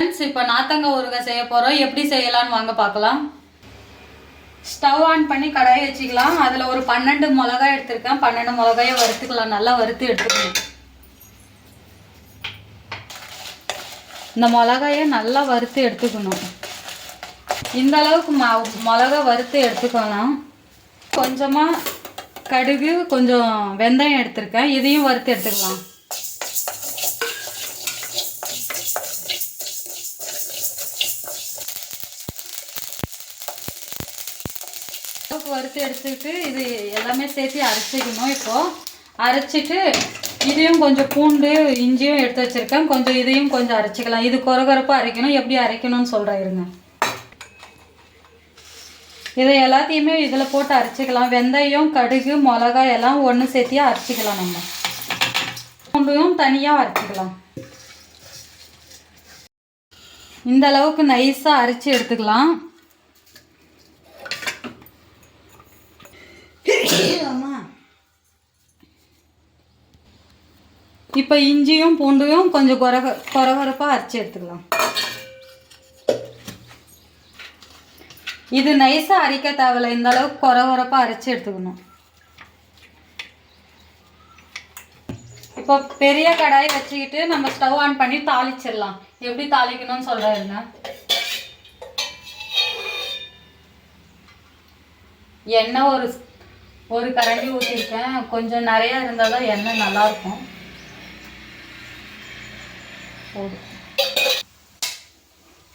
Friends இப்போ நாத்தங்க ஊறுகாய் செய்ய போகிறோம் எப்படி செய்யலாம்னு வாங்க பார்க்கலாம். ஸ்டவ் ஆன் பண்ணி கடாயை வச்சுக்கலாம். அதில் ஒரு பன்னெண்டு மிளகாய் எடுத்திருக்கேன். பன்னெண்டு மிளகாயை வறுத்துக்கலாம். நல்லா வறுத்து எடுத்துக்கணும். இந்த மிளகாயை நல்லா வறுத்து எடுத்துக்கணும். இந்த அளவுக்கு ம மிளகா வறுத்து எடுத்துக்கலாம். கொஞ்சமாக கடுகு கொஞ்சம் வெந்தயம் எடுத்திருக்கேன். இதையும் வறுத்து எடுத்துக்கலாம். அளவுக்கு வறுத்து எடுத்துக்கிட்டு இது எல்லாமே சேர்த்து அரைச்சிக்கணும் இப்போது அரைச்சிட்டு இதையும் கொஞ்சம் பூண்டு இஞ்சியும் எடுத்து வச்சிருக்கேன். கொஞ்சம் இதையும் கொஞ்சம் அரைச்சிக்கலாம். இது குறகுறப்பாக அரைக்கணும். எப்படி அரைக்கணும்னு சொல்கிறேன் இருங்க இதை எல்லாத்தையுமே இதில் போட்டு அரைச்சிக்கலாம். வெந்தயம் கடுகு மிளகாய் எல்லாம் ஒன்று சேர்த்தியே அரைச்சிக்கலாம் நம்ம. பூண்டையும் தனியாக அரைச்சிக்கலாம். இந்த அளவுக்கு நைஸாக அரைச்சி எடுத்துக்கலாம். இப்போ இஞ்சியும் பூண்டையும் கொஞ்சம் கொர குறகுறப்பாக அரைச்சி எடுத்துக்கலாம். இது நைஸாக அரைக்க தேவையில்ல. இந்த அளவுக்கு குறகுறப்பாக அரைச்சி எடுத்துக்கணும். இப்போ பெரிய கடாய் வச்சுக்கிட்டு நம்ம ஸ்டவ் ஆன் பண்ணி தாளிச்சிடலாம். எப்படி தாளிக்கணும்னு சொல்கிறேன் எண்ணெய் ஒரு ஒரு கரண்டி ஊற்றிருக்கேன் கொஞ்சம் நிறையா இருந்தால் தான் எண்ணெய் நல்லாயிருக்கும். போதும்.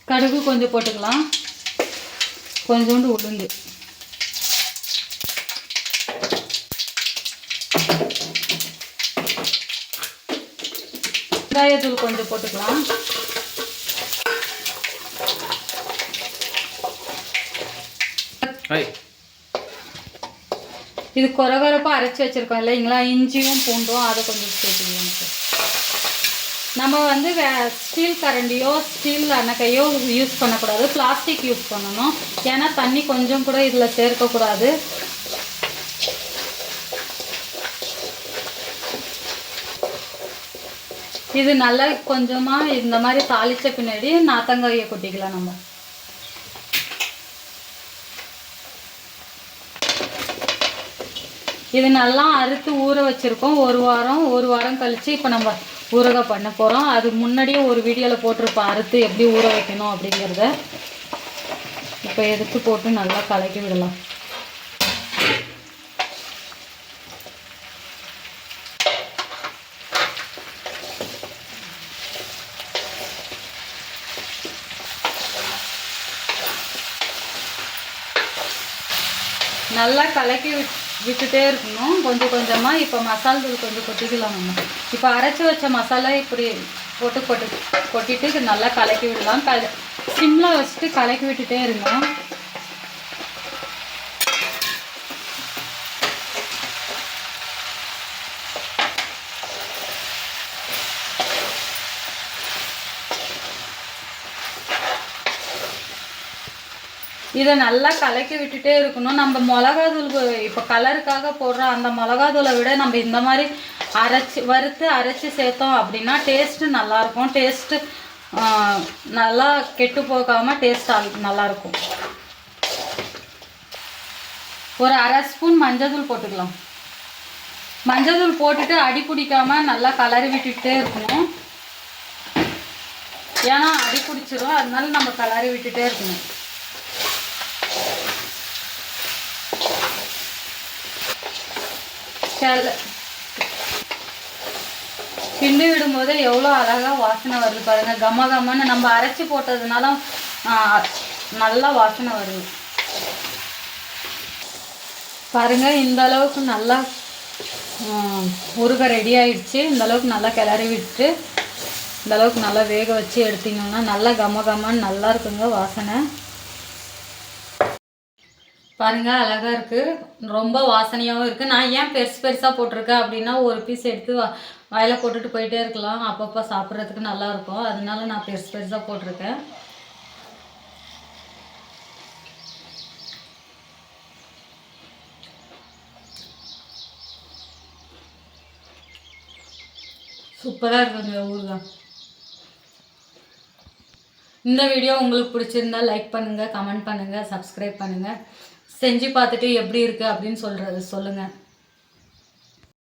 கடுகு கொஞ்சம் போட்டுக்கலாம். கொஞ்சோண்டு உளுந்து. வெங்காயத்தூள் கொஞ்சம் போட்டுக்கலாம். Hey. இது குறகுறப்பாக அரைச்சி வச்சுருக்கோம். இல்லைங்களா இஞ்சியும் பூண்டும் அதை கொஞ்சம் சேர்த்துக்கலாம் சார். நம்ம வந்து வே ஸ்டீல் கரண்டியோ ஸ்டீல் அணக்கையோ யூஸ் பண்ணக்கூடாது. பிளாஸ்டிக் யூஸ் பண்ணணும். ஏன்னா தண்ணி கொஞ்சம் கூட இதில் சேர்க்கக்கூடாது. இது நல்லா கொஞ்சமாக இந்த மாதிரி தாளித்த பின்னாடி நாத்தங்காயை கொட்டிக்கலாம் நம்ம. இது நல்லா அறுத்து ஊற வச்சுருக்கோம். ஒரு வாரம் ஒரு வாரம் கழித்து இப்போ நம்ம ஊறுகாய் பண்ண போகிறோம் அது முன்னாடியே ஒரு வீடியோவில் போட்டிருப்போம் அறுத்து எப்படி ஊற வைக்கணும் அப்படிங்கிறத. இப்போ எடுத்து போட்டு நல்லா கலக்கி விடலாம். நல்லா கலக்கி விட்டு விட்டுட்டே இருக்கணும். கொஞ்சம் கொஞ்சமாக இப்போ மசால் தூள் கொஞ்சம் கொட்டிக்கலாம் நம்ம. இப்போ அரைச்சி வச்ச மசாலா இப்படி போட்டு கொட்டி கொட்டிட்டு இது நல்லா கலக்கி விடலாம். கல சிம்மில் வச்சுட்டு கலக்கி விட்டுட்டே இருந்தோம் இதை நல்லா கலக்கி விட்டுட்டே இருக்கணும். நம்ம மிளகாத்தூள் இப்போ கலருக்காக போடுற அந்த மிளகாத்தூளை விட நம்ம இந்த மாதிரி அரைச்சி வறுத்து அரைச்சி சேர்த்தோம் அப்படின்னா டேஸ்ட்டு நல்லாயிருக்கும் டேஸ்ட்டு நல்லா கெட்டு போகாமல் டேஸ்ட் நல்லாயிருக்கும் ஒரு அரை ஸ்பூன் மஞ்சள்தூள் போட்டுக்கலாம். மஞ்சத்தூள் போட்டுட்டு அடி பிடிக்காம நல்லா கலரி விட்டுட்டே இருக்கணும். ஏன்னா அடி பிடிச்சிரும். அதனால நம்ம கலரி விட்டுட்டே இருக்கணும். கிள கிண்டி விடும்போது எவ்வளோ அழகாக வாசனை வருது பாருங்க. கம கமன்னு நம்ம அரைச்சி போட்டதுனால நல்லா வாசனை வருது. பாருங்கள் இந்த அளவுக்கு நல்லா உருக ரெடி ஆயிடுச்சு. இந்த அளவுக்கு நல்லா கிளறி விட்டு இந்த அளவுக்கு நல்லா வேக வச்சு எடுத்தீங்கன்னா நல்லா கம கமன்னு நல்லா இருக்குங்க வாசனை. பாருங்க அழகா இருக்கு. ரொம்ப வாசனையாகவும் இருக்கு. நான் ஏன் பெருசு பெருசா போட்டிருக்கேன் அப்படின்னா ஒரு பீஸ் எடுத்து வா- வாயில போட்டுட்டு போயிட்டே இருக்கலாம். அப்பப்போ சாப்பிட்றதுக்கு நல்லா இருக்கும். அதனால நான் பெருசு பெருசா போட்டிருக்கேன். சூப்பராக இருக்குங்க ஊறுகாய். இந்த வீடியோ உங்களுக்கு பிடிச்சிருந்தா லைக் பண்ணுங்கள் கமெண்ட் பண்ணுங்கள் சப்ஸ்கிரைப் பண்ணுங்கள் செஞ்சு பார்த்துட்டு எப்படி இருக்குது அப்படின்னு சொல்கிறது சொல்லுங்கள்